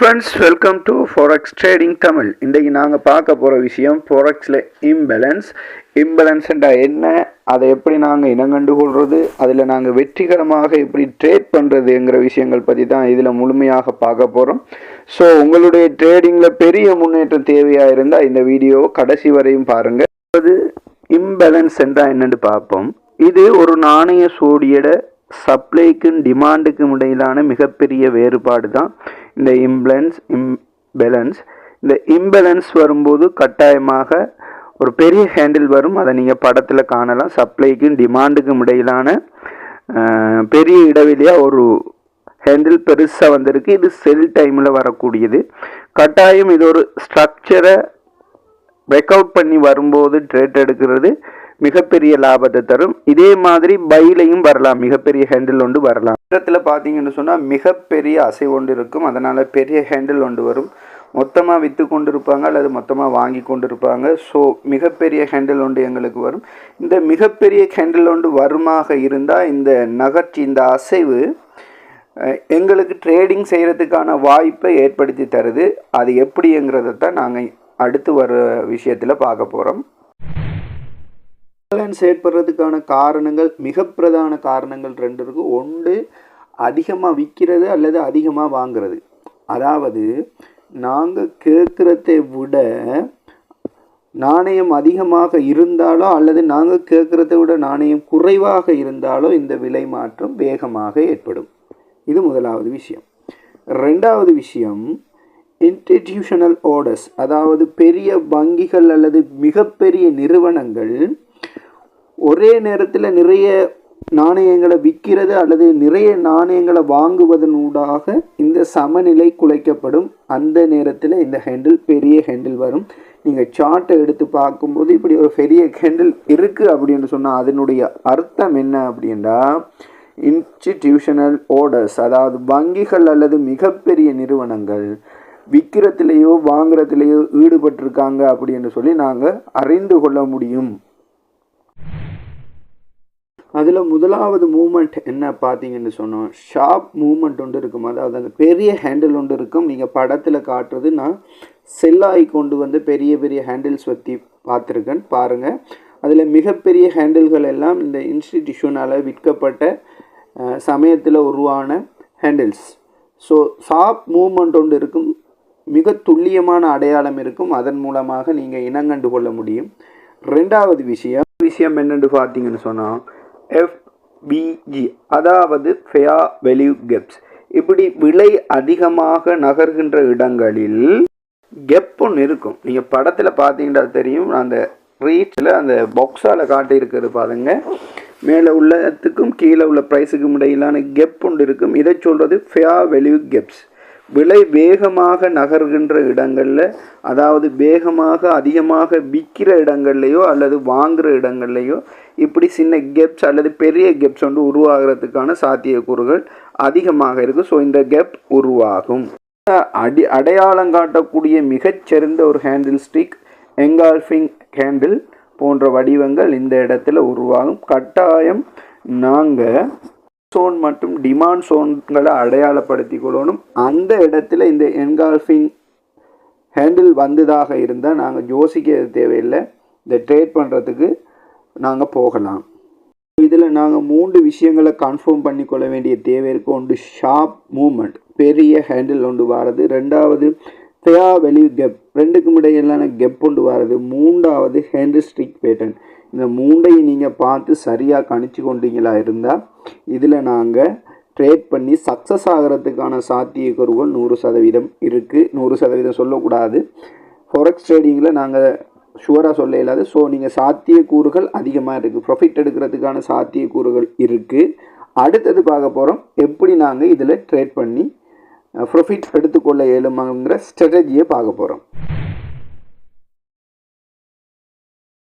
Friends welcome to forex trading Tamil இன்றைக்கி நாங்கள் பார்க்க போகிற விஷயம் ஃபோரக்ஸில் இம்பேலன்ஸ் இம்பேலன்ஸ்ன்றா என்ன? அதை எப்படி நாங்கள் இனங்கண்டு கொள்வது அதில் நாங்கள் வெற்றிகரமாக எப்படி ட்ரேட் பண்ணுறதுங்கிற விஷயங்கள் பற்றி தான் இதில் முழுமையாக பார்க்க போகிறோம் ஸோ உங்களுடைய ட்ரேடிங்கில் பெரிய முன்னேற்றம் தேவையாக இருந்தால் இந்த வீடியோவை கடைசி வரையும் பாருங்கள் அது இம்பேலன்ஸ் என்றால் என்னென்னு பார்ப்போம். இது ஒரு நாணய சோடியோட சப்ளைக்கும் டிமாண்டுக்கும் இடையிலான மிகப்பெரிய வேறுபாடு தான். இந்த இம்பலன்ஸ் இம்பேலன்ஸ் இந்த இம்பேலன்ஸ் வரும்போது கட்டாயமாக ஒரு பெரிய ஹேண்டில் வரும். அதை நீங்கள் படத்தில் காணலாம். சப்ளைக்கும் டிமாண்டுக்கும் இடையிலான பெரிய இடைவெளியாக ஒரு ஹேண்டில் பெருசாக வந்திருக்கு. இது செல் டைமில் வரக்கூடியது. கட்டாயம் இது ஒரு ஸ்ட்ரக்சரை பிரேக் அவுட் பண்ணி வரும்போது ட்ரேட் எடுக்கிறது. மிகப்பெரிய லாபத்தை தரும். இதே மாதிரி பைலையும் வரலாம். மிகப்பெரிய ஹேண்டில் ஒன்று வரலாம். இடத்துல பார்த்தீங்கன்னு சொன்னால் மிகப்பெரிய அசை ஒன்று இருக்கும். அதனால் பெரிய ஹேண்டில் ஒன்று வரும். மொத்தமாக விற்று கொண்டு இருப்பாங்க அல்லது மொத்தமாக வாங்கி கொண்டு இருப்பாங்க ஸோ மிகப்பெரிய ஹேண்டில் ஒன்று எங்களுக்கு வரும். இந்த மிகப்பெரிய ஹேண்டில் ஒன்று வருமாக இருந்தால் இந்த நகர்ச்சி இந்த அசைவு எங்களுக்கு ட்ரேடிங் செய்கிறதுக்கான வாய்ப்பை ஏற்படுத்தி தருது. அது எப்படிங்கிறத தான் நாங்கள் அடுத்து வர விஷயத்தில் பார்க்க போகிறோம் பேலன்ஸ் ஏற்படுறதுக்கான காரணங்கள் மிக பிரதான காரணங்கள் ரெண்டு இருக்கு ஒன்று அதிகமாக விற்கிறது அல்லது அதிகமாக வாங்கிறது. அதாவது நாங்கள் கேட்குறதை விட நாணயம் அதிகமாக இருந்தாலோ அல்லது நாங்கள் கேட்குறதை விட நாணயம் குறைவாக இருந்தாலோ இந்த விலை மாற்றம் வேகமாக ஏற்படும். இது முதலாவது விஷயம். ரெண்டாவது விஷயம் இன்ஸ்டிடியூஷனல் ஆர்டர்ஸ் அதாவது பெரிய வங்கிகள் அல்லது மிகப்பெரிய நிறுவனங்கள் ஒரே நேரத்தில் நிறைய நாணயங்களை விற்கிறது அல்லது நிறைய நாணயங்களை வாங்குவதனூடாக இந்த சமநிலை குலைக்கப்படும். அந்த நேரத்தில் இந்த ஹேண்டில் பெரிய ஹேண்டில் வரும். நீங்கள் சார்ட்டை எடுத்து பார்க்கும்போது இப்படி ஒரு பெரிய ஹேண்டில் இருக்குது அப்படின்னு சொன்னால் அதனுடைய அர்த்தம் என்ன அப்படின்னா இன்ஸ்டிடியூஷனல் ஓர்டர்ஸ் அதாவது வங்கிகள் அல்லது மிகப்பெரிய நிறுவனங்கள் விற்கிறதுலேயோ வாங்குறதுலேயோ ஈடுபட்டிருக்காங்க அப்படின்னு சொல்லி நாங்கள் அறிந்து கொள்ள முடியும். அதில் முதலாவது மூமெண்ட் என்ன பார்த்தீங்கன்னு சொன்னோம். ஷார்ப் மூமெண்ட் ஒன்று இருக்கும். அதாவது அந்த பெரிய ஹேண்டில் ஒன்று இருக்கும். நீங்கள் படத்தில் காட்டுறது நான் செல்லாகி கொண்டு வந்து பெரிய பெரிய ஹேண்டில்ஸ் பற்றி பார்த்துருக்கேன். பாருங்கள் அதில் மிகப்பெரிய ஹேண்டில்கள் எல்லாம் இந்த இன்ஸ்டிடியூஷனால் விற்கப்பட்ட சமயத்தில் உருவான ஹேண்டில்ஸ் ஸோ ஷார்ப் மூமெண்ட் ஒன்று இருக்கும். மிக துல்லியமான அடையாளம் இருக்கும். அதன் மூலமாக நீங்கள் இனங்கண்டு கொள்ள முடியும். ரெண்டாவது விஷயம். விஷயம் என்னென்று பார்த்தீங்கன்னு சொன்னால் எஃப்பிஜி அதாவது ஃபெயா வெல்யூ கெப்ஸ் இப்படி விலை அதிகமாக நகர்கின்ற இடங்களில் கெப் ஒன்று இருக்கும். நீங்கள் படத்தில் பார்த்தீங்கன்னா தெரியும். அந்த ரீச்சில் அந்த பாக்ஸால் காட்டியிருக்கிறது பாருங்க. மேலே உள்ளத்துக்கும் கீழே உள்ள ப்ரைஸுக்கும் இடையிலான கெப் ஒன்று இருக்கும். இதை சொல்கிறது ஃபெயா வெல்யூ கெப்ஸ் விலை வேகமாக நகர்கின்ற இடங்களில் அதாவது வேகமாக அதிகமாக விற்கிற இடங்கள்லையோ அல்லது வாங்குகிற இடங்கள்லையோ இப்படி சின்ன கெப்ஸ் அல்லது பெரிய கெப்ஸ் வந்து உருவாகிறதுக்கான சாத்தியக்கூறுகள் அதிகமாக இருக்குது ஸோ இந்த கெப் உருவாகும். அடி அடையாளம் காட்டக்கூடிய மிகச்சிறந்த ஒரு ஹேண்டில் ஸ்டிக் எங்கால்ஃபிங் ஹேண்டில் போன்ற வடிவங்கள் இந்த இடத்துல உருவாகும். கட்டாயம் நாங்கள் சோன் மற்றும் டிமாண்ட் சோன்களை அடையாளப்படுத்தி கொள்ளணும். அந்த இடத்துல இந்த என்கால்ஃபிங் ஹேண்டில் வந்ததாக இருந்தால் நாங்கள் யோசிக்க தேவையில்லை. இந்த ட்ரேட் பண்ணுறதுக்கு நாங்கள் போகலாம். இதில் நாங்கள் மூன்று விஷயங்களை கன்ஃபார்ம் பண்ணிக்கொள்ள வேண்டிய தேவை இருக்குது ஒன்று ஷார்ப் மூமெண்ட் பெரிய ஹேண்டில் ஒன்று வாரது. ரெண்டாவது ஃபேயா வெளி கெப் ரெண்டுக்கும் இடையிலான கெப் ஒன்று வாரது. மூன்றாவது ஹேண்டில் ஸ்ட்ரிக் பேட்டன் இந்த மூண்டையும் நீங்கள் பார்த்து சரியாக கணிச்சு கொண்டீங்களா இருந்தால் இதில் நாங்கள் ட்ரேட் பண்ணி சக்ஸஸ் ஆகிறதுக்கான சாத்தியக்கூறுகள் நூறு சதவீதம் இருக்குது நூறு சதவீதம் சொல்லக்கூடாது. ஃபொரெக்ஸ் ட்ரேடிங்கில் நாங்கள் ஷுவராக சொல்ல இல்லாது ஸோ நீங்கள் சாத்தியக்கூறுகள் அதிகமாக இருக்குது ப்ராஃபிட் எடுக்கிறதுக்கான சாத்தியக்கூறுகள் இருக்குது அடுத்தது பார்க்க போகிறோம் எப்படி நாங்கள் இதில் ட்ரேட் பண்ணி ப்ரொஃபிட் எடுத்துக்கொள்ள இயலுமாங்கிற ஸ்ட்ராட்டஜியை பார்க்க போகிறோம்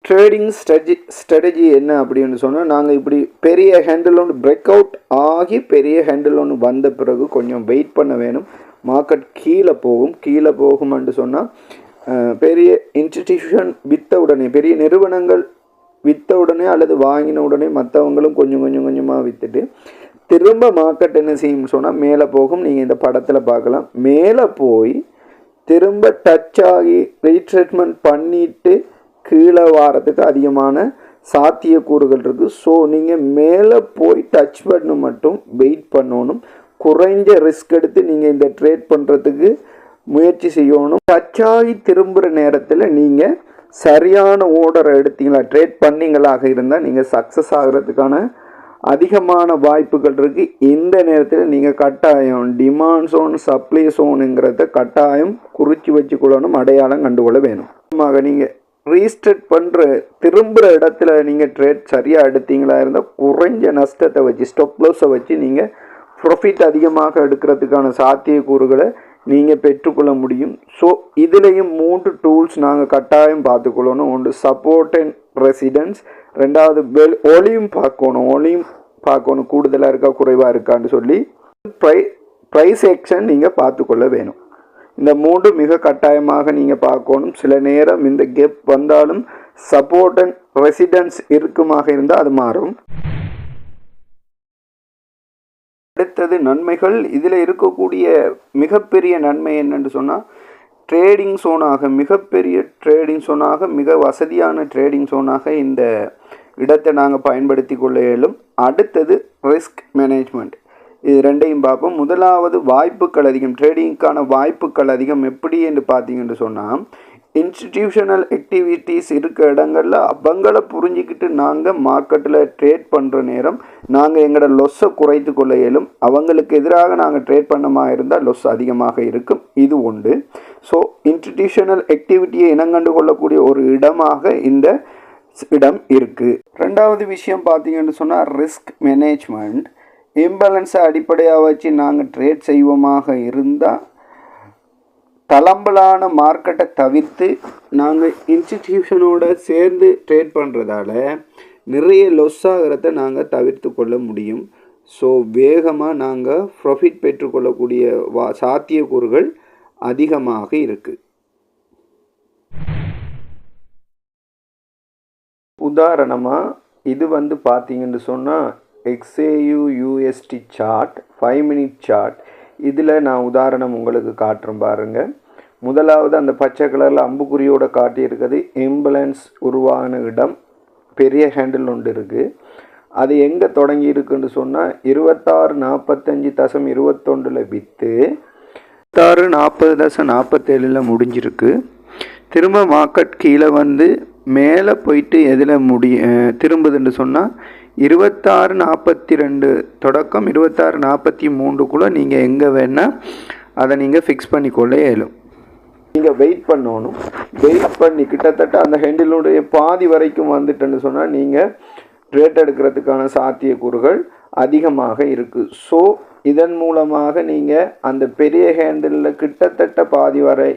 ட்ரேடிங் ஸ்ட்ராட்டஜி ஸ்ட்ராட்டஜி என்ன அப்படின்னு சொன்னால் நாங்கள் இப்படி பெரிய ஹேண்டில் ஒன்று பிரேக் அவுட் ஆகி பெரிய ஹேண்டில் ஒன்று வந்த பிறகு கொஞ்சம் வெயிட் பண்ண வேணும். மார்க்கெட் கீழே போகும். கீழே போகும்னு சொன்னால் பெரிய இன்ஸ்டிடியூஷன் விற்ற உடனே பெரிய நிறுவனங்கள் விற்ற உடனே அல்லது வாங்கின உடனே மற்றவங்களும் கொஞ்சம் கொஞ்சம் கொஞ்சமாக விற்றுட்டு திரும்ப மார்க்கெட் என்ன செய்யும் சொன்னால் மேலே போகும். நீங்கள் இந்த படத்தில் பார்க்கலாம். மேலே போய் திரும்ப டச் ஆகி ரீட்ரீட்மெண்ட் பண்ணிவிட்டு கீழே வாரத்துக்கு அதிகமான சாத்தியக்கூறுகள் இருக்குது ஸோ நீங்கள் மேலே போய் டச் பண்ண மட்டும் வெயிட் பண்ணணும். குறைஞ்ச ரிஸ்க் எடுத்து நீங்கள் இந்த ட்ரேட் பண்ணுறதுக்கு முயற்சி செய்யணும். டச்சாகி திரும்புகிற நேரத்தில் நீங்கள் சரியான ஓர்டரை எடுத்தீங்களா ட்ரேட் பண்ணீங்களாக இருந்தால் நீங்கள் சக்ஸஸ் ஆகிறதுக்கான அதிகமான வாய்ப்புகள் இருக்குது இந்த நேரத்தில் நீங்கள் கட்டாயம் டிமாண்ட் சோன் சப்ளை சோனுங்கிறத கட்டாயம் குறித்து வச்சுக்கொள்ளணும் அடையாளம் கண்டுகொள்ள வேணும். நீங்கள் ரீஸ்டர்ட் பண்ணுற திரும்புகிற இடத்துல நீங்கள் ட்ரேட் சரியாக எடுத்தீங்களா இருந்தால் குறைஞ்ச நஷ்டத்தை வச்சு ஸ்டொப் லாஸை வச்சு நீங்கள் ப்ரொஃபிட் அதிகமாக எடுக்கிறதுக்கான சாத்தியக்கூறுகளை நீங்கள் பெற்றுக்கொள்ள முடியும். ஸோ இதுலேயும் மூன்று டூல்ஸ் நாங்கள் கட்டாயம் பார்த்துக்கொள்ளணும். ஒன்று சப்போர்ட் அண்ட் ரெசிடென்ஸ் ரெண்டாவது வெல் ஒலியும் பார்க்கணும். ஒலியும் பார்க்கணும். கூடுதலாக இருக்கா குறைவாக இருக்கான்னு சொல்லி ப்ரை ப்ரைஸ் எக்ஷன் நீங்கள் பார்த்துக்கொள்ள வேணும். இந்த மூன்று மிக கட்டாயமாக நீங்கள் பார்க்கணும். சில நேரம் இந்த கெப் வந்தாலும் சப்போர்ட் அண்ட் ரெசிடென்ஸ் இருக்குமாக இருந்தால் அது மாறும். அடுத்தது நன்மைகள். இதில் இருக்கக்கூடிய மிகப்பெரிய நன்மை என்னென்னு சொன்னால் ட்ரேடிங் சோனாக மிகப்பெரிய ட்ரேடிங் சோனாக மிக வசதியான ட்ரேடிங் சோனாக இந்த இடத்தை நாங்கள் பயன்படுத்தி கொள்ள இயலும். அடுத்தது ரிஸ்க் மேனேஜ்மெண்ட் இது ரெண்டையும் பார்ப்போம். முதலாவது வாய்ப்புகள் அதிகம். ட்ரேடிங்க்கான வாய்ப்புகள் அதிகம். எப்படி என்று பார்த்தீங்கன்னு சொன்னால் இன்ஸ்டிடியூஷனல் ஆக்டிவிட்டீஸ் இருக்க இடங்களில் அவங்கள புரிஞ்சிக்கிட்டு நாங்கள் மார்க்கெட்டில் ட்ரேட் பண்ணுற நேரம் நாங்கள் எங்களோட லொஸ்ஸை குறைத்து கொள்ள இயலும் அவங்களுக்கு எதிராக நாங்கள் ட்ரேட் பண்ணமா இருந்தால் லொஸ் அதிகமாக இருக்கும். இது உண்டு ஸோ இன்ஸ்டிடியூஷனல் ஆக்டிவிட்டியை இனங்கண்டு கொள்ளக்கூடிய ஒரு இடமாக இந்த இடம் இருக்குது ரெண்டாவது விஷயம் பார்த்தீங்கன்னு சொன்னால் ரிஸ்க் மேனேஜ்மெண்ட் இம்பேலன்ஸை அடிப்படையாக வச்சு நாங்கள் ட்ரேட் செய்வோமாக இருந்தால் தளம்பலான மார்க்கெட்டை தவிர்த்து நாங்கள் இன்ஸ்டிடியூஷனோட சேர்ந்து ட்ரேட் பண்ணுறதால நிறைய லொஸ் ஆகிறத நாங்கள் தவிர்த்து கொள்ள முடியும். ஸோ வேகமாக நாங்கள் ப்ராஃபிட் பெற்றுக்கொள்ளக்கூடிய வா சாத்தியக்கூறுகள் அதிகமாக இருக்குது உதாரணமாக இது வந்து பார்த்தீங்கன்னு சொன்னால் XAU USD chart five minute chart இதில் நான் உதாரணம் உங்களுக்கு காட்டுறேன் பாருங்கள் முதலாவது அந்த பச்சை கலரில் அம்புக்குறியோடு காட்டியிருக்கிறது இம்புலன்ஸ் உருவான இடம். பெரிய ஹேண்டில் ஒன்று இருக்குது அது எங்கே தொடங்கி இருக்குன்னு சொன்னால் இருபத்தாறு நாற்பத்தஞ்சு தசம் இருபத்தொண்டில் விற்று இருபத்தாறு நாற்பது தசம் நாற்பத்தேழில் முடிஞ்சிருக்கு. திரும்ப மார்க்கெட் கீழே வந்து மேலே போயிட்டு எதில் முடி திரும்புதுன்னு சொன்னால் இருபத்தாறு நாற்பத்தி ரெண்டு தொடக்கம் இருபத்தாறு நாற்பத்தி மூன்றுக்குள்ளே நீங்கள் எங்கே வேணால் அதை நீங்கள் ஃபிக்ஸ் பண்ணிக்கொள்ள இயலும். நீங்கள் வெயிட் பண்ணணும். வெயிட் பண்ணி கிட்டத்தட்ட அந்த ஹேண்டிலுடைய பாதி வரைக்கும் வந்துட்டுன்னு சொன்னால் நீங்கள் ரேட் எடுக்கிறதுக்கான சாத்தியக்கூறுகள் அதிகமாக இருக்குது ஸோ இதன் மூலமாக நீங்கள் அந்த பெரிய ஹேண்டிலில் கிட்டத்தட்ட பாதி வரை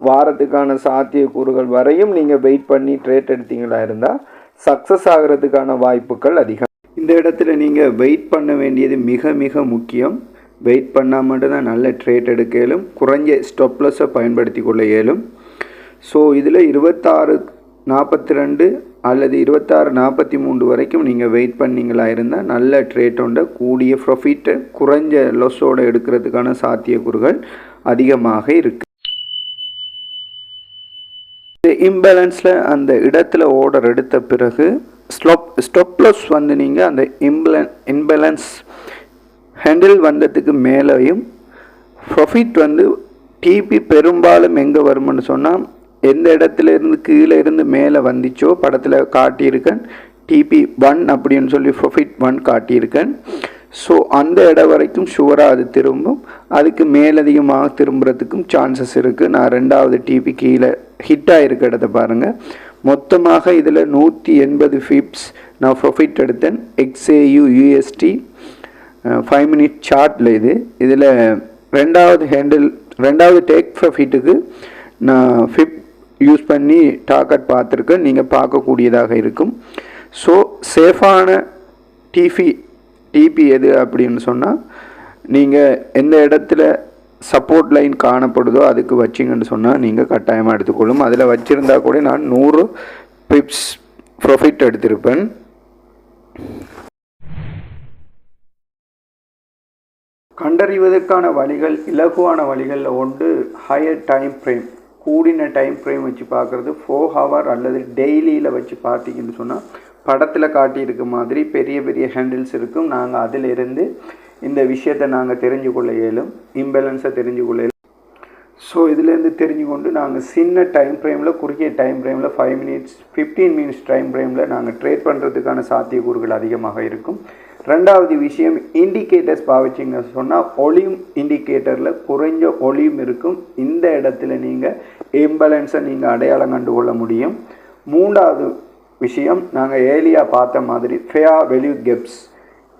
வாரத்துக்கான சாத்தியக்கூறுகள் வரையும் நீங்கள் வெயிட் பண்ணி ட்ரேட் எடுத்தீங்களா இருந்தால் சக்ஸஸ் ஆகிறதுக்கான வாய்ப்புகள் அதிகம். இந்த இடத்துல நீங்கள் வெயிட் பண்ண வேண்டியது மிக மிக முக்கியம். வெயிட் பண்ணால் மட்டும்தான் நல்ல ட்ரேட் எடுக்க இயலும் குறைஞ்ச ஸ்டொப்லஸை பயன்படுத்தி கொள்ள இயலும். ஸோ இதில் இருபத்தாறு நாற்பத்தி ரெண்டு அல்லது இருபத்தாறு நாற்பத்தி மூன்று வரைக்கும் நீங்கள் வெயிட் பண்ணிங்களா இருந்தால் நல்ல ட்ரேட்டோண்ட கூடிய ப்ரொஃபிட்டை குறைஞ்ச லொஸோடு எடுக்கிறதுக்கான சாத்தியக்கூறுகள் அதிகமாக இருக்குது இம்பேலன்ஸில் அந்த இடத்துல ஆர்டர் எடுத்த பிறகு ஸ்லோப் ஸ்டொப்லஸ் வந்து நீங்கள் அந்த இம்பலன் இம்பேலன்ஸ் ஹேண்டில் வந்ததுக்கு மேலேயும் ப்ரொஃபிட் வந்து டிபி பெரும்பாலும் எங்கே வரும்னு சொன்னால் எந்த இடத்துல இருந்து கீழே இருந்து மேலே வந்துச்சோ படத்தில் காட்டியிருக்கேன். டிபி ஒன் அப்படின்னு சொல்லி ப்ரொஃபிட் ஒன் காட்டியிருக்கேன். ஸோ அந்த இடம் வரைக்கும் ஷுவராக அது திரும்பும். அதுக்கு மேலதிகமாக திரும்புறதுக்கும் சான்சஸ் இருக்குது நான் ரெண்டாவது டிபி கீழே ஹிட் ஆகிருக்க இடத்த பாருங்கள் மொத்தமாக இதில் நூற்றி எண்பது ஃபிப்ஸ் நான் ப்ரொஃபிட் எடுத்தேன். எக்ஸ்ஏயு யூஎஸ்டி ஃபைவ் மினிட் சார்ட்டில் இது. இதில் ரெண்டாவது ஹேண்டில் ரெண்டாவது டேக் ப்ரொஃபிட்டுக்கு நான் ஃபிப் யூஸ் பண்ணி டாக்கெட் பார்த்துருக்கேன். நீங்கள் பார்க்கக்கூடியதாக இருக்கும். ஸோ சேஃபான டிஃபி டிபி எது அப்படின்னு சொன்னால் நீங்கள் எந்த இடத்துல சப்போர்ட் லைன் காணப்படுதோ அதுக்கு வச்சிங்கன்னு சொன்னால் நீங்கள் கட்டாயமாக எடுத்துக்கொள்ளும். அதில் வச்சுருந்தா கூட நான் நூறு பிப்ஸ் ப்ரொஃபிட் எடுத்திருப்பேன். கண்டறிவதற்கான வழிகள் இலகுவான வழிகளில் ஒன்று ஹையர் டைம் ஃப்ரேம் கூடின டைம் ஃப்ரேம் வச்சு பார்க்குறது ஃபோர் ஹவர் அல்லது டெய்லியில் வச்சு பார்த்தீங்கன்னு சொன்னால் படத்தில் காட்டியிருக்க மாதிரி பெரிய பெரிய ஹேண்டில்ஸ் இருக்கும். நாங்கள் அதிலிருந்து இந்த விஷயத்தை நாங்கள் தெரிஞ்சு கொள்ள இயலும். இம்பேலன்ஸை தெரிஞ்சு கொள்ள இயலும். ஸோ இதுலேருந்து தெரிஞ்சு கொண்டு நாங்கள் சின்ன டைம் ஃப்ரேமில் குறுகிய டைம் ஃப்ரேமில் five minutes fifteen minutes time ஃப்ரேமில் நாங்கள் ட்ரேட் பண்ணுறதுக்கான சாத்தியக்கூறுகள் அதிகமாக இருக்கும். ரெண்டாவது விஷயம் இண்டிகேட்டர்ஸ் பாவிச்சிங்க சொன்னால் ஒளியும் இண்டிகேட்டரில் குறைஞ்ச ஒளியும் இருக்கும். இந்த இடத்துல நீங்கள் இம்பலன்ஸை நீங்கள் அடையாளம் கண்டு கொள்ள முடியும். மூன்றாவது விஷயம். நாங்கள் ஏலியாக பார்த்த மாதிரி ஃபேயா வெல்யூ கெப்ஸ்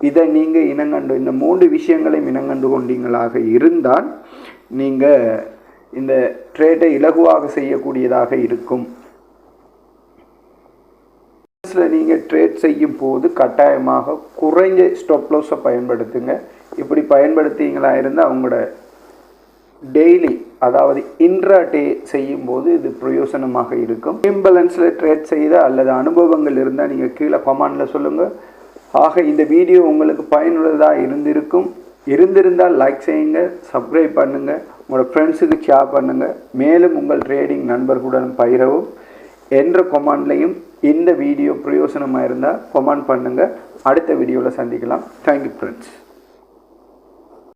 இதை நீங்கள் இனங்கண்டு இந்த மூன்று விஷயங்களையும் இனங்கண்டு கொண்டீங்களாக இருந்தால் நீங்கள் இந்த ட்ரேட்டை இலகுவாக செய்யக்கூடியதாக இருக்கும். நீங்கள் ட்ரேட் செய்யும் போது கட்டாயமாக குறைஞ்ச ஸ்டாப் லாஸை பயன்படுத்துங்க. இப்படி பயன்படுத்திங்களா இருந்தால் அவங்களோட டெய்லி அதாவது இன்ட்ரா டே செய்யும் போது இது பிரயோசனமாக இருக்கும். இம்பலன்ஸில் ட்ரேட் செய்த அல்லது அனுபவங்கள் இருந்தால் நீங்கள் கீழே கமாண்டில் சொல்லுங்கள் ஆக இந்த வீடியோ உங்களுக்கு பயனுள்ளதாக இருந்திருக்கும். இருந்திருந்தால் லைக் செய்யுங்க சப்ஸ்கிரைப் பண்ணுங்கள் உங்களோட ஃப்ரெண்ட்ஸுக்கு ஷேர் பண்ணுங்கள் மேலும் உங்கள் ட்ரேடிங் நண்பர்களுடன் பயிரவும். என்ற கொமாண்ட்லையும் இந்த வீடியோ பிரயோசனமாக இருந்தால் கொமாண்ட் பண்ணுங்கள் அடுத்த வீடியோவில் சந்திக்கலாம். Thank you friends